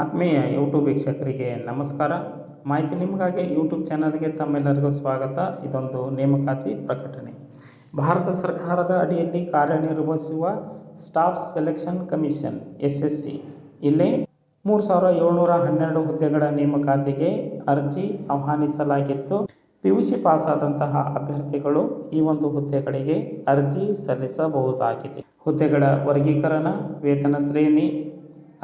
ಆತ್ಮೀಯ ಯೂಟ್ಯೂಬ್ ವೀಕ್ಷಕರಿಗೆ ನಮಸ್ಕಾರ. ಮಾಹಿತಿ ನಿಮಗಾಗಿ ಯೂಟ್ಯೂಬ್ ಚಾನಲ್ಗೆ ತಮ್ಮೆಲ್ಲರಿಗೂ ಸ್ವಾಗತ. ಇದೊಂದು ನೇಮಕಾತಿ ಪ್ರಕಟಣೆ. ಭಾರತ ಸರ್ಕಾರದ ಅಡಿಯಲ್ಲಿ ಕಾರ್ಯನಿರ್ವಹಿಸುವ staff selection commission S S C ಇಲ್ಲಿ ಮೂರು ಸಾವಿರ ಏಳ್ನೂರ ಹನ್ನೆರಡು ಹುದ್ದೆಗಳ ನೇಮಕಾತಿಗೆ ಅರ್ಜಿ ಆಹ್ವಾನಿಸಲಾಗಿತ್ತು. ಪಿ ಯು ಸಿ ಪಾಸಾದಂತಹ ಅಭ್ಯರ್ಥಿಗಳು ಈ ಒಂದು ಹುದ್ದೆಗಳಿಗೆ ಅರ್ಜಿ ಸಲ್ಲಿಸಬಹುದಾಗಿದೆ. ಹುದ್ದೆಗಳ ವರ್ಗೀಕರಣ, ವೇತನ ಶ್ರೇಣಿ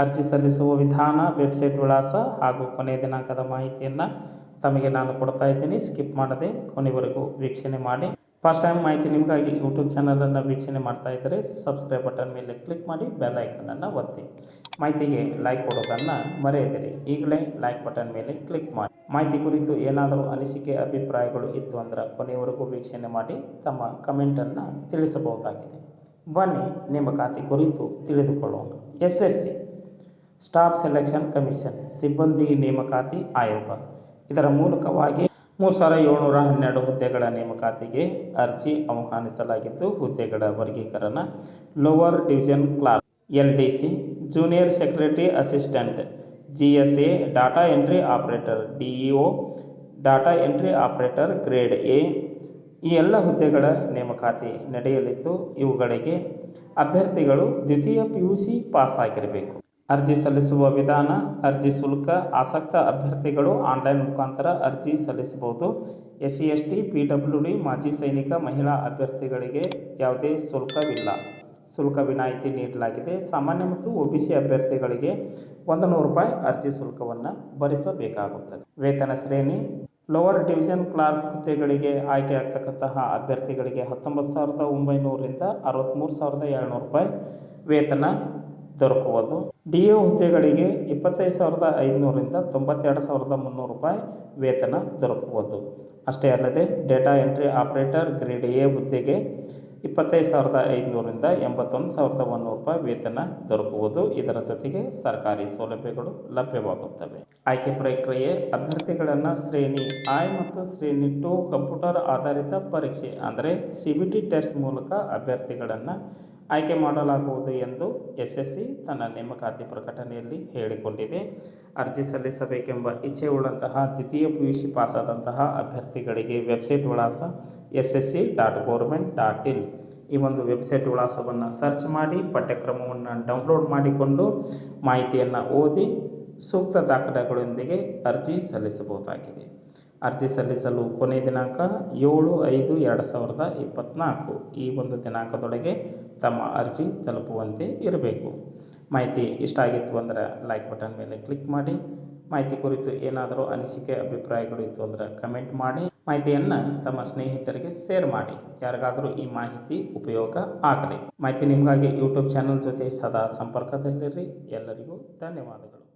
ಅರ್ಜಿ ಸಲ್ಲಿಸುವ ವಿಧಾನ ವೆಬ್ಸೈಟ್ ವಿಳಾಸ ಹಾಗೂ ಕೊನೆಯ ದಿನಾಂಕದ ಮಾಹಿತಿಯನ್ನು ತಮಗೆ ನಾನು ಕೊಡ್ತಾ ಇದ್ದೀನಿ. ಸ್ಕಿಪ್ ಮಾಡದೆ ಕೊನೆವರೆಗೂ ವೀಕ್ಷಣೆ ಮಾಡಿ. ಫಸ್ಟ್ ಟೈಮ್ ಮಾಹಿತಿ ನಿಮಗಾಗಿ ಯೂಟ್ಯೂಬ್ ಚಾನಲನ್ನು ವೀಕ್ಷಣೆ ಮಾಡ್ತಾ ಇದ್ದರೆ ಸಬ್ಸ್ಕ್ರೈಬ್ ಬಟನ್ ಮೇಲೆ ಕ್ಲಿಕ್ ಮಾಡಿ ಬೆಲ್ ಐಕನನ್ನು ಒತ್ತಿ. ಮಾಹಿತಿಗೆ ಲೈಕ್ ಕೊಡೋದನ್ನು ಮರೆಯದಿರಿ. ಈಗಲೇ ಲೈಕ್ ಬಟನ್ ಮೇಲೆ ಕ್ಲಿಕ್ ಮಾಡಿ. ಮಾಹಿತಿ ಕುರಿತು ಏನಾದರೂ ಅನಿಸಿಕೆ, ಅಭಿಪ್ರಾಯಗಳು ಇತ್ತು ಅಂದ್ರೆ ಕೊನೆಯವರೆಗೂ ವೀಕ್ಷಣೆ ಮಾಡಿ. ತಮ್ಮ ಕಮೆಂಟನ್ನು ತಿಳಿಸಬಹುದಾಗಿದೆ. ಬನ್ನಿ ನೇಮಕಾತಿ ಕುರಿತು ತಿಳಿದುಕೊಳ್ಳೋಣ. S S C. Staff selection commission, ಸಿಬ್ಬಂದಿ ನೇಮಕಾತಿ ಆಯೋಗ. ಇದರ ಮೂಲಕವಾಗಿ ಮೂರು ಸಾವಿರ ಏಳ್ನೂರ ಹನ್ನೆರಡು ಹುದ್ದೆಗಳ ನೇಮಕಾತಿಗೆ ಅರ್ಜಿ ಆಹ್ವಾನಿಸಲಾಗಿದ್ದು, ಹುದ್ದೆಗಳ ವರ್ಗೀಕರಣ lower division clerk L D C junior secretary assistant J S A data entry operator D E O data entry operator grade A. ಈ ಎಲ್ಲ ಹುದ್ದೆಗಳ ನೇಮಕಾತಿ ನಡೆಯಲಿದ್ದು, ಇವುಗಳಿಗೆ ಅಭ್ಯರ್ಥಿಗಳು ದ್ವಿತೀಯ ಪಿ ಯು ಸಿ ಪಾಸ್ ಆಗಿರಬೇಕು. ಅರ್ಜಿ ಸಲ್ಲಿಸುವ ವಿಧಾನ, ಅರ್ಜಿ ಶುಲ್ಕ, ಆಸಕ್ತ ಅಭ್ಯರ್ಥಿಗಳು ಆನ್ಲೈನ್ ಮುಖಾಂತರ ಅರ್ಜಿ ಸಲ್ಲಿಸಬಹುದು. S C S T P W D ಮಾಜಿ ಸೈನಿಕ, ಮಹಿಳಾ ಅಭ್ಯರ್ಥಿಗಳಿಗೆ ಯಾವುದೇ ಶುಲ್ಕವಿಲ್ಲ. ಶುಲ್ಕ ವಿನಾಯಿತಿ ನೀಡಲಾಗಿದೆ. ಸಾಮಾನ್ಯ ಮತ್ತು ಒ ಬಿ ಸಿ ಅಭ್ಯರ್ಥಿಗಳಿಗೆ ಒಂದು ನೂರು ರೂಪಾಯಿ ಅರ್ಜಿ ಶುಲ್ಕವನ್ನು ಭರಿಸಬೇಕಾಗುತ್ತದೆ. ವೇತನ ಶ್ರೇಣಿ, ಲೋವರ್ ಡಿವಿಷನ್ ಕ್ಲಾರ್ಕ್ ಹುದ್ದೆಗಳಿಗೆ ಆಯ್ಕೆಯಾಗ್ತಕ್ಕಂತಹ ಅಭ್ಯರ್ಥಿಗಳಿಗೆ ಹತ್ತೊಂಬತ್ತು ಸಾವಿರದ ಒಂಬೈನೂರರಿಂದ ಅರವತ್ತ್ಮೂರು ಸಾವಿರದ ಏಳ್ನೂರು ರೂಪಾಯಿ ವೇತನ ದೊರಕುವುದು. ಡಿ ಎ ಹುದ್ದೆಗಳಿಗೆ ಇಪ್ಪತ್ತೈದು ಸಾವಿರದ ಐದುನೂರಿಂದ ತೊಂಬತ್ತೆರಡು ಸಾವಿರದ ಮುನ್ನೂರು ರೂಪಾಯಿ ವೇತನ ದೊರಕುವುದು. ಅಷ್ಟೇ ಅಲ್ಲದೆ, data entry operator grade A ಹುದ್ದೆಗೆ ಇಪ್ಪತ್ತೈದು ಸಾವಿರದ ಐದುನೂರಿಂದ ಎಂಬತ್ತೊಂದು ಸಾವಿರದ ಒಂದೂರು ರೂಪಾಯಿ ವೇತನ ದೊರಕುವುದು. ಇದರ ಜೊತೆಗೆ ಸರ್ಕಾರಿ ಸೌಲಭ್ಯಗಳು ಲಭ್ಯವಾಗುತ್ತವೆ. ಆಯ್ಕೆ ಪ್ರಕ್ರಿಯೆ, ಅಭ್ಯರ್ಥಿಗಳನ್ನು ಶ್ರೇಣಿ ಐ ಮತ್ತು ಶ್ರೇಣಿ ಟು ಕಂಪ್ಯೂಟರ್ ಆಧಾರಿತ ಪರೀಕ್ಷೆ, ಅಂದರೆ ಸಿ ಟೆಸ್ಟ್ ಮೂಲಕ ಅಭ್ಯರ್ಥಿಗಳನ್ನು ಆಯ್ಕೆ ಮಾಡಲಾಗುವುದು ಎಂದು ಎಸ್ ಎಸ್ ಸಿ ತನ್ನ ನೇಮಕಾತಿ ಪ್ರಕಟಣೆಯಲ್ಲಿ ಹೇಳಿಕೊಂಡಿದೆ. ಅರ್ಜಿ ಸಲ್ಲಿಸಬೇಕೆಂಬ ಇಚ್ಛೆ ಉಳ್ಳಂತಹ ದ್ವಿತೀಯ ಪಿ ಯು ಸಿ ಪಾಸಾದಂತಹ ಅಭ್ಯರ್ಥಿಗಳಿಗೆ ವೆಬ್ಸೈಟ್ ವಿಳಾಸ S S C dot government dot in. ಈ ಒಂದು ವೆಬ್ಸೈಟ್ ವಿಳಾಸವನ್ನು ಸರ್ಚ್ ಮಾಡಿ, ಪಠ್ಯಕ್ರಮವನ್ನು ಡೌನ್ಲೋಡ್ ಮಾಡಿಕೊಂಡು ಮಾಹಿತಿಯನ್ನು ಓದಿ ಸೂಕ್ತ ದಾಖಲೆಗಳೊಂದಿಗೆ ಅರ್ಜಿ ಸಲ್ಲಿಸಬಹುದಾಗಿದೆ. ಅರ್ಜಿ ಸಲ್ಲಿಸಲು ಕೊನೆಯ ದಿನಾಂಕ ಏಳು ಐದು ಎರಡು ಸಾವಿರದ ಇಪ್ಪತ್ತ್ನಾಲ್ಕು ಈ ಒಂದು ದಿನಾಂಕದೊಳಗೆ ತಮ್ಮ ಅರ್ಜಿ ತಲುಪುವಂತೆ ಇರಬೇಕು. ಮಾಹಿತಿ ಇಷ್ಟ ಆಗಿತ್ತು ಅಂದರೆ ಲೈಕ್ ಬಟನ್ ಮೇಲೆ ಕ್ಲಿಕ್ ಮಾಡಿ. ಮಾಹಿತಿ ಕುರಿತು ಏನಾದರೂ ಅನಿಸಿಕೆ ಅಭಿಪ್ರಾಯಗಳು ಇತ್ತು ಅಂದರೆ ಕಮೆಂಟ್ ಮಾಡಿ. ಮಾಹಿತಿಯನ್ನು ತಮ್ಮ ಸ್ನೇಹಿತರಿಗೆ ಶೇರ್ ಮಾಡಿ. ಯಾರಿಗಾದರೂ ಈ ಮಾಹಿತಿ ಉಪಯೋಗ ಆಗಲಿ. ಮಾಹಿತಿ ನಿಮಗಾಗಿ ಯೂಟ್ಯೂಬ್ ಚಾನಲ್ ಜೊತೆ ಸದಾ ಸಂಪರ್ಕದಲ್ಲಿರಿ. ಎಲ್ಲರಿಗೂ ಧನ್ಯವಾದಗಳು.